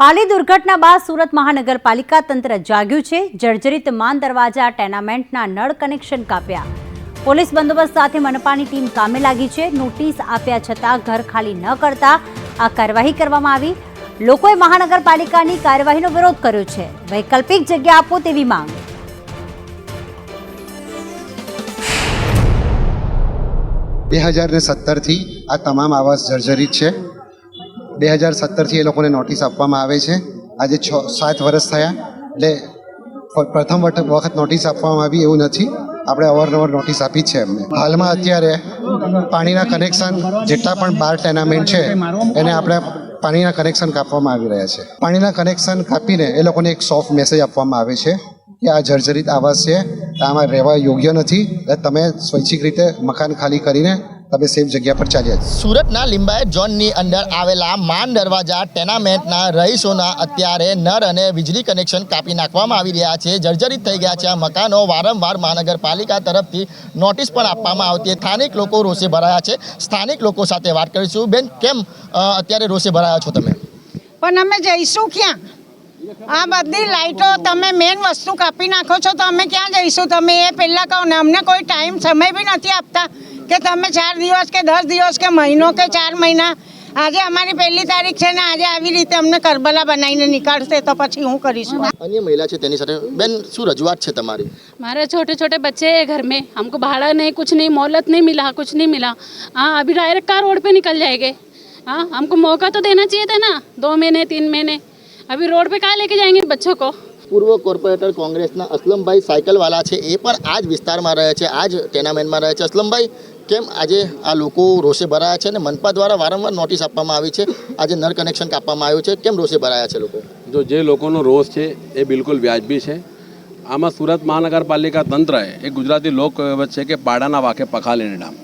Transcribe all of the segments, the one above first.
પાલી દુર્ઘટના બાદ સુરત મહાનગરપાલિકા તંત્ર જાગ્યું છે. જર્જરિત માન દરવાજા, ટેનામેન્ટના નળ કનેક્શન કાપ્યા. પોલીસ બંદોબસ્ત સાથે મનપાની ટીમ કામે લાગી છે. નોટિસ આપ્યા છતાં ઘર ખાલી ન કરતા આ કાર્યવાહી કરવામાં આવી. લોકોએ મહાનગરપાલિકાની કાર્યવાહીનો વિરોધ કર્યો છે. વૈકલ્પિક જગ્યા આપો તેવી માંગ. બે હજાર સત્તરથી આ તમામ આવાસ જર્જરિત છે. બે હજાર સત્તરથી એ લોકોને નોટિસ આપવામાં આવે છે. આજે છ, સાત વર્ષ થયા. એટલે પ્રથમ વખત નોટિસ આપવામાં આવી એવું નથી. આપણે અવારનવાર નોટિસ આપી છે એમને. હાલમાં અત્યારે પાણીના કનેક્શન જેટલા પણ બાર ટેનામેન્ટ છે, એને આપણે પાણીના કનેક્શન કાપવામાં આવી રહ્યા છે. પાણીના કનેક્શન કાપીને એ લોકોને એક સોફ્ટ મેસેજ આપવામાં આવે છે કે આ જર્જરિત આવાસ છે, આમાં રહેવા યોગ્ય નથી. તમે સ્વૈચ્છિક રીતે મકાન ખાલી કરીને તમે સેમ જગ્યા પર ચાલ્યા. સુરતના લિંબાયત ઝોનની અંદર આવેલા માન દરવાજા ટેનામેન્ટના રહીશોના અત્યારે નર અને વીજળી કનેક્શન કાપી નાખવામાં આવી રહ્યા છે. જર્જરિત થઈ ગયા છે આ મકાનો વારંવાર મહાનગરપાલિકા તરફથી નોટિસ પણ આપવામાં આવતી સ્થાનિક લોકો રોષે ભરાયા છે. સ્થાનિક લોકો સાથે વાત કરીશું. બેન કેમ અત્યારે રોષે ભરાયા છો તમે? પણ અમે જઈશું ક્યાં? આ બધી લાઈટો તમે મેન વસ્તુ કાપી નાખો છો તો અમે ક્યાં જઈશું? તમે એ પહેલાં કહો ને અમને કોઈ ટાઈમ સમય બી નથી આપતા. કે તમે ચાર દિવસ કે દસ દિવસ કે મહિનો કે ચાર મહિના આજે અમારી પહેલી તારીખ છે ને આજે આવી રીતે અમને કરબલા બનાવીને નીકાળશે તો પછી હું કરીશું અન્ય મહિલા છે તેની સાથે બેન શું રજૂઆત છે તમારી हमारे छोटे छोटे बच्चे हैं घर में हमको भाड़ा नहीं कुछ नहीं मोहलत नहीं मिला कुछ नहीं मिला हाँ अभी डायरेक्ट कार रोड पे निकल जाएंगे हाँ हमको मौका तो देना चाहिए था ना दो महीने तीन महीने अभी रोड पे कहाँ लेके जाएंगे बच्चों को પૂર્વ કોર્પોરેટર કોંગ્રેસના અસલમભાઈ સાયકલવાલા છે એ પણ આ જ વિસ્તારમાં રહે છે આ જ ટેનામેન્ટમાં રહે છે અસલમભાઈ કેમ આજે આ લોકો રોષે ભરાયા છે અને મનપા દ્વારા વારંવાર નોટિસ આપવામાં આવી છે? આજે નળ કનેક્શન કાપવામાં આવ્યું છે. કેમ રોષે ભરાયા છે લોકો? જો જે લોકોનો રોષ છે એ બિલકુલ વ્યાજબી છે. આમાં સુરત મહાનગરપાલિકા તંત્રએ એ ગુજરાતી લોક કહેવત છે કે પાડાના વાકે પખાલીને ડામ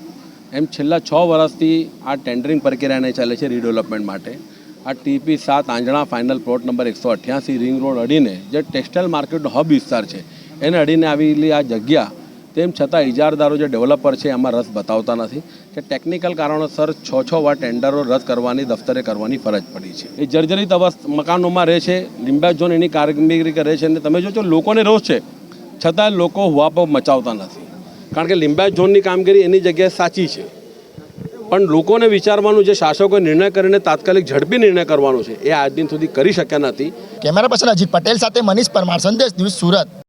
એમ છેલ્લા છ વર્ષથી આ ટેન્ડરિંગ પ્રક્રિયાને ચાલે છે રીડેવલપમેન્ટ માટે. આ ટીપી સાત આંજણા ફાઇનલ પ્લોટ નંબર એકસો અઠ્યાસી રિંગ રોડ અડીને જે ટેક્સટાઇલ માર્કેટનો હબ વિસ્તાર છે, એને અડીને આવેલી આ જગ્યા તેમ છતાં ઇજારદારો જે ડેવલપર છે એમાં રસ બતાવતા નથી કે ટેકનિકલ કારણોસર છ છ વાર ટેન્ડરો રદ કરવાની, દફતરે કરવાની ફરજ પડી છે. એ જર્જરિત અવસ્થ મકાનોમાં રહે છે લીંબા ઝોન એની કામગીરી કરે છે અને તમે જો લોકોને રોષ છે. છતાં લોકો હુઆપો મચાવતા નથી. કારણ કે લીંબાયત ઝોનની કામગીરી એની જગ્યાએ સાચી છે. પણ લોકોને વિચારવાનું જે શાસકોએ નિર્ણય કરીને તાત્કાલિક ઝડપી નિર્ણય કરવાનો છે, એ આજ દિન સુધી કરી શક્યા નથી. કેમેરા પર્સન અજીત પટેલ સાથે મનીષ પરમાર, સંદેશ ન્યૂઝ સુરત.